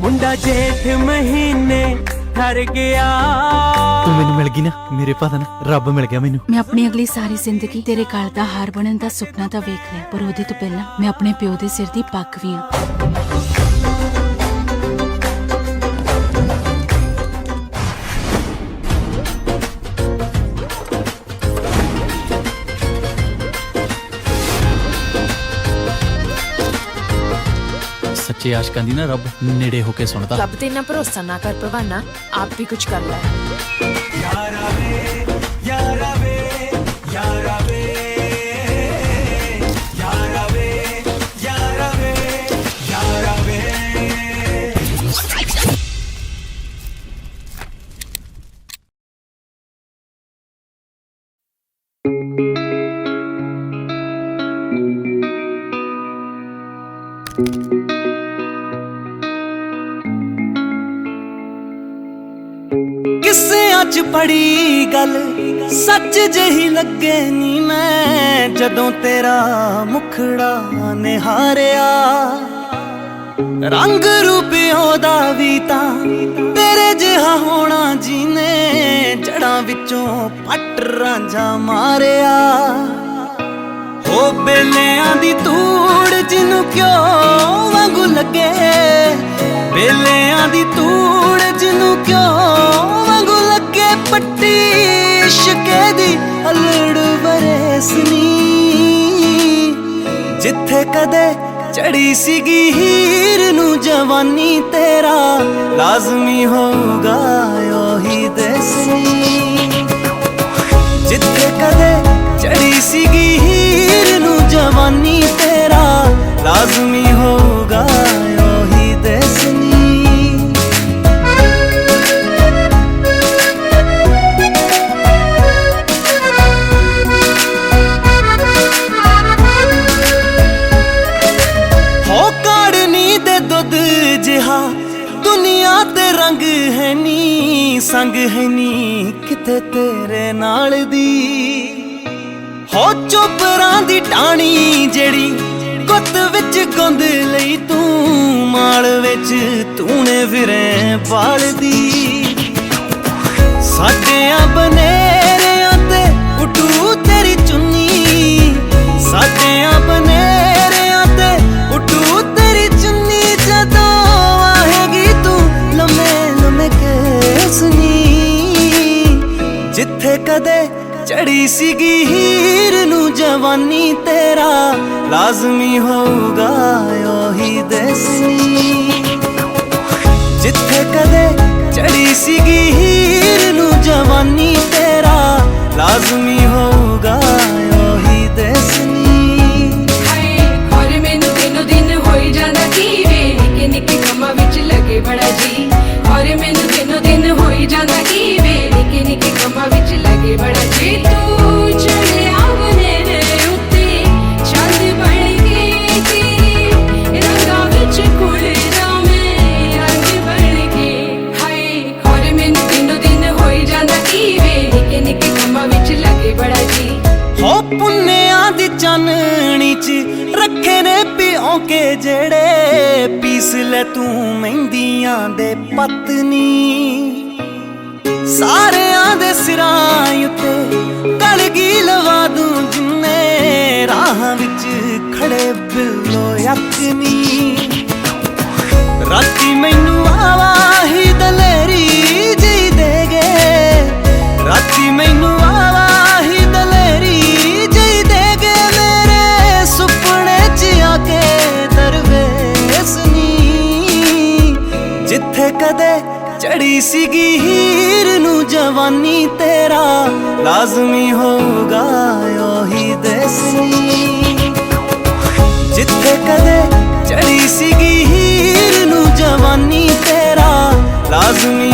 ਮੁੰਡਾ ਜੇਠ ਮਹੀਨੇ ਠਰ ਗਿਆ। ਤੂੰ ਮੈਨੂੰ ਮਿਲ ਗਈ ਨਾ ਮੇਰੇ ਪਤਨ ਰੱਬ ਮਿਲ ਗਿਆ ਮੈਨੂੰ। ਮੈਂ ਆਪਣੀ ਅਗਲੀ ਸਾਰੀ ਜ਼ਿੰਦਗੀ ਤੇਰੇ ਗਲ ਦਾ ਹਾਰ ਬਣਨ ਦਾ ਸੁਪਨਾ ਤਾਂ ਵੇਖ ਲਿਆ ਪਰ ਉਹਦੇ ਤੋਂ ਪਹਿਲਾਂ ਮੈਂ ਆਪਣੇ ਪਿਓ ਦੇ ਸਿਰ ਦੀ ਪੱਗ ਵੀ ਹਾਂ ਸੱਚੇ ਆਸ਼ਕਾਂ ਦੀ ਨਾ ਰੱਬ ਨੇੜੇ ਹੋ ਕੇ ਸੁਣਦਾ ਰੱਬ ਤੇ ਇੰਨਾ ਭਰੋਸਾ ਨਾ ਕਰ ਭਵਾਨਾ ਆਪ ਵੀ ਕੁਝ ਕਰ ਲੈ ਕਿੱਸਿਆਂ 'ਚ ਪੜੀ ਗੱਲ, ਸੱਚ ਜਹੀ ਲੱਗੇ ਨੀ ਮੈਂ, ਜਦੋਂ ਤੇਰਾ ਮੁਖੜਾ ਨਿਹਾਰਿਆ। ਰੰਗ ਰੂਪ ਉਹਦਾ ਵੀ ਤਾਂ ਤੇਰੇ ਜਿਹਾ ਹੋਣਾ ਜੀਨੇ, ਜੜਾਂ ਵਿੱਚੋਂ ਪੱਟ ਰਾਂਝਾ ਮਾਰਿਆ। ਹੋ ਬੇਲਿਆਂ ਦੀ ਤੂੜ ਜਿਹਨੂੰ ਕਿਉਂ ਵਾਂਗੂ ਲੱਗੇ? ਬੇਲਿਆਂ ਦੀ ਤੂੜ ਬਰਸਨੀ ਜਿੱਥੇ ਕਦੇ ਚੜੀ ਸੀਗੀ ਹੀਰ ਨੂੰ ਜਵਾਨੀ ਤੇਰਾ ਲਾਜ਼ਮੀ ਹੋਊਗਾ ਉਹੀ ਦੇਸਨੀ। ਜਿੱਥੇ ਕਦੇ ਚੜੀ ਸੀਗੀ ਜਿਹਾ ਦੁਨੀਆ ਤੇ ਰੰਗ ਹੈ ਨੀ, ਸੰਗ ਹੈ ਨੀ ਕਿਤੇ ਤੇਰੇ ਨਾਲ ਦੀ। ਹੋ ਚੋਪਰਾਂ ਦੀ ਟਾਣੀ ਜਿਹੜੀ ਗੁੱਤ ਵਿੱਚ ਗੁੰਦ ਲਈ ਤੂੰ, ਮਾਲ ਵਿੱਚ ਤੂਨੇ ਫਿਰੇ ਪਾਲਦੀ ਸਾਡਿਆਂ ਬਨੇਰਿਆਂ ਤੇ ਉਟੂ ਤੇਰੀ ਚੁੰਨੀ ਸਾਡਿਆਂ ਬਨੇਰਿਆਂ ਚੜੀ ਸੀਗੀ ਹੀਰ ਨੂੰ ਜਵਾਨੀ ਤੇਰਾ, ਲਾਜ਼ਮੀ ਹੋਊਗਾ ਉਹੀ ਦੇਸਨੀ ਜਿੱਥੇ ਕਦੇ ਚੜੀ ਸੀਗੀ ਹੀਰ ਨੂੰ ਜਵਾਨੀ ਤੇਰਾ, ਲਾਜ਼ਮੀ ਹੋਊਗਾ ਉਹੀ ਦੇਸਨੀ ਹਾਏ, ਹੋਰ ਮੈਨੂੰ ਤਿੰਨੋ ਦਿਨ ਹੋਈ ਜਾਂਦਾ ਕੀ ਵੇ ਨਿੱਕੇ ਨਿੱਕੇ ਕੰਮਾਂ ਵਿੱਚ ਲੱਗੇ ਬੜਾ ਜੀ। ਹੋਰ ਮੈਨੂੰ ਤਿੰਨੋ ਦਿਨ ਹੋਈ ਜਾਂਦਾ ਕੀ ਵੇ ਨਿੱਕੇ ਨਿੱਕੇ ਕੰਮਾਂ ਵਿੱਚ ਲੱਗੇ ਬੜਾ ਜੀ ਤੂੰ ਪੁੰਨਿਆਂ ਦੀ ਚਾਨਣੀ ਚ ਰੱਖੇ ਨੇ ਪਿਓ ਕੇ ਜਿਹੜੇ ਪੀਸ ਲੈ ਤੂੰ ਮਹਿੰਦੀਆਂ ਦੇ ਪਤਨੀ ਸਾਰਿਆਂ ਦੇ ਸਿਰਾਂ ਉੱਤੇ ਕਲਗੀ ਲਵਾ ਦੂੰ ਜਿੰਨੇ ਰਾਹਾਂ ਵਿੱਚ ਖੜੇ ਬਿੱਲੋ ਯਕਨੀ। ਰਾਤੀ ਮੈਨੂੰ ਆਵਾਹੀ ਦਲੇਰੀ ਜੀ ਦੇਗੇ ਰਾਤੀ ਮੈਨੂੰ ਆਵਾਹੀ ਦਲੇਰੀ ਜੀ ਦੇਗੇ ਮੇਰੇ ਸੁਪਨੇ ਚ ਆ ਕੇ ਦਰਵੇਸ ਨੀ। ਜਿੱਥੇ ਕਦੇ ਚੜੀ ਸੀਗੀ ਹੀਰ ਨੂੰ ਜਵਾਨੀ ਤੇਰਾ, ਲਾਜ਼ਮੀ ਹੋਊਗਾ ਉਹੀ ਦੇਸੀ ਜਿੱਥੇ ਕਦੇ ਚੜੀ ਸੀਗੀ ਹੀਰ ਨੂੰ ਜਵਾਨੀ ਤੇਰਾ, ਲਾਜ਼ਮੀ